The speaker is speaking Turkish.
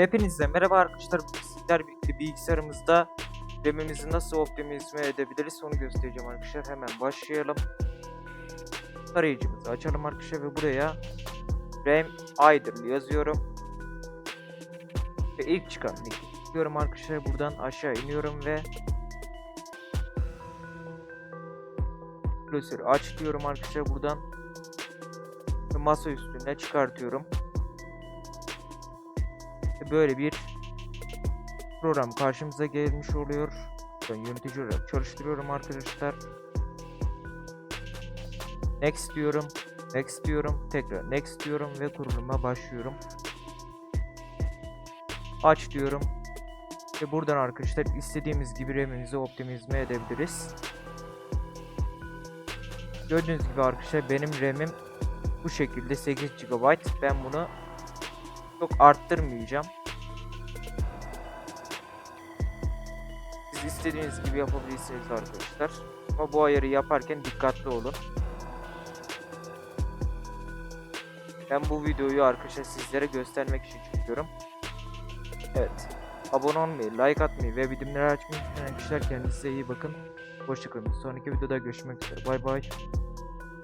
Hepinize merhaba arkadaşlar. Bugün Sizler bilgisayarımızda RAM'imizi nasıl optimize edebiliriz onu göstereceğim arkadaşlar. Hemen başlayalım. Tarayıcımızı açalım arkadaşlar ve buraya RAM idle yazıyorum. Ve ilk çıkan linki tıklıyorum arkadaşlar. Buradan aşağı iniyorum ve klasörü aç diyorum arkadaşlar buradan. Masa üstüne çıkartıyorum. Böyle bir program karşımıza gelmiş oluyor. Ben yönetici olarak çalıştırıyorum arkadaşlar. Next diyorum. Next diyorum. Tekrar next diyorum ve kuruluma başlıyorum. Aç diyorum. Ve buradan arkadaşlar istediğimiz gibi RAM'imizi optimize edebiliriz. Gördüğünüz gibi arkadaşlar benim RAM'im bu şekilde 8 GB. Ben bunu çok arttırmayacağım. Siz istediğiniz gibi yapabilirsiniz arkadaşlar. Ama bu ayarı yaparken dikkatli olun. Ben bu videoyu arkadaşlar sizlere göstermek için çekiyorum. Evet. Abone olmayı, like atmayı ve bildirimleri açmayı unutmayın arkadaşlar. Kendinize iyi bakın. Hoşçakalın. Sonraki videoda görüşmek üzere. Bay bay.